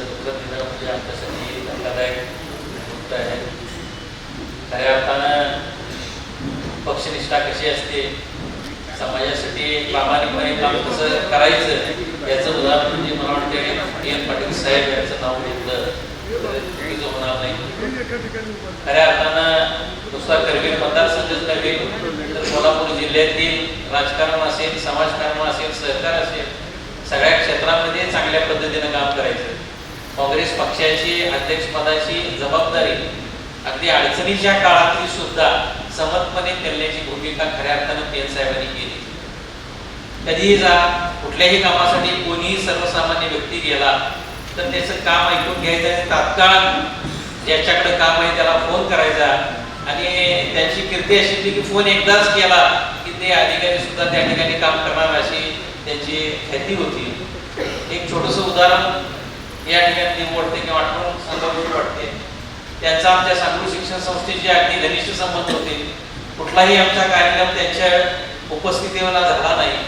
म्हणजे आमच्यासाठी धक्कादायक गोष्ट आहे. खऱ्या अर्थानं पक्षनिष्ठा कशी असते? समाजासाठी प्रामाणिकपणे काम कसं करायचं? याचं उदाहरण म्हणजे मला वाटते डी एन पाटील साहेब यांचं नाव घेतलं तर चुकीचं होणार नाही. खऱ्या अर्थानं नुसता करवीर मतदारसंघच नव्हे तर कोल्हापूर जिल्ह्यातील राजकारण असेल समाजकारण असेल सहकार असेल सगळ्या क्षेत्रामध्ये चांगल्या पद्धतीनं काम करायचं. काँग्रेस पक्षाची अध्यक्षपदाची जबाबदारी अगदी अडचणीच्या काळातली सुद्धा समर्थपणे करण्याची भूमिका खऱ्या अर्थानं पी साहेबांनी केली. कधीही जा कुठल्याही कामासाठी कोणीही सर्वसामान्य व्यक्ती गेला तर त्याचं काम ऐकून घ्यायचं आणि तात्काळ ज्याच्याकडे काम आहे त्याला फोन करायचा आणि त्यांची कीर्ती अशी होती की फोन एकदाच केला की ते अधिकारी सुद्धा त्या ठिकाणी काम करणार अशी त्यांची ख्याती होती. एक छोटंसं उदाहरण या ठिकाणी निवडते किंवा आठवण सांगावी वाटते. त्यांचा आमच्या सांगली शिक्षण संस्थेचे अगदी घनिष्ठ संबंध होते. कुठलाही आमचा कार्यक्रम त्यांच्या उपस्थितीवर झाला नाही.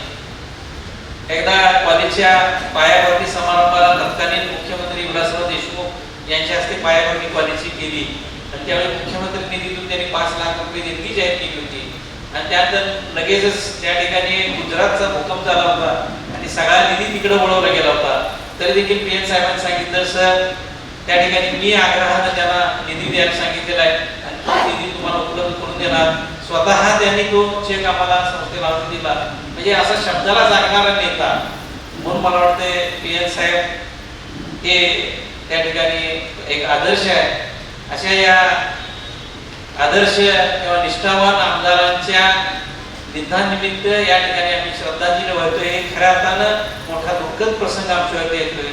एकदा कॉलेजच्या पायाभरणी समारंभाला तत्कालीन मुख्यमंत्री विलासराव देशमुख यांच्या हस्ते पायाभरणी कॉलेजची केली. आणि त्यावेळी मुख्यमंत्री निधीतून त्यांनी पाच लाख रुपये देणगी जाहीर केली होती. आणि त्यात लगेचच त्या ठिकाणी गुजरातचा भूकंप झाला होता. आणि सगळा निधी तिकडे वळवला गेला होता. तरी देखील पी एन साहेबांनी सांगितलं सर त्या ठिकाणी मी आग्रहानं त्याला निधी द्यायला सांगितलेला आहे आणि तो निधी तुम्हाला उपलब्ध करून देणार. स्वतः त्यांनी तो चेक आम्हाला संस्थेला आणून दिला. म्हणजे असा शब्दाला जागणारा नेता म्हणून मला वाटते पी एन साहेब हे त्या ठिकाणी एक आदर्श आहे. अशा या आदर्श किंवा निष्ठावान आमदारांच्या निधनानिमित्त या ठिकाणी आम्ही श्रद्धांजली वाहतोय. खऱ्या अर्थानं मोठा दुःखद प्रसंग आमच्यावरती येतोय.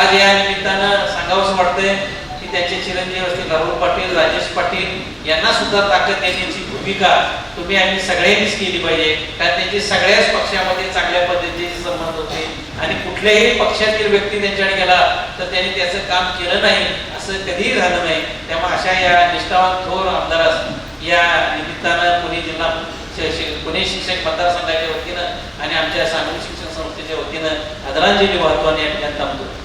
आज या निमित्तानं सांगावंसं वाटतंय की त्यांचे चिरंजीव असतील राहुल पाटील राजेश पाटील यांना सुद्धा ताकद देण्याची भूमिका तुम्ही आम्ही सगळ्यांनीच केली पाहिजे. कारण त्यांची सगळ्याच पक्षामध्ये चांगल्या पद्धतीचे संबंध होते. आणि कुठल्याही पक्षातील व्यक्ती त्यांच्याकडे गेला तर त्यांनी त्याचं काम केलं नाही असं कधीही झालं नाही. त्यामुळे अशा या निष्ठावान थोर आमदारास या निमित्तानं पुणे जिल्हा पुणे शिक्षक मतदारसंघाच्या वतीनं आणि आमच्या सांगली शिक्षण संस्थेच्या वतीनं आदरांजली वाहतो आणि आम्ही त्यांना थांबतो.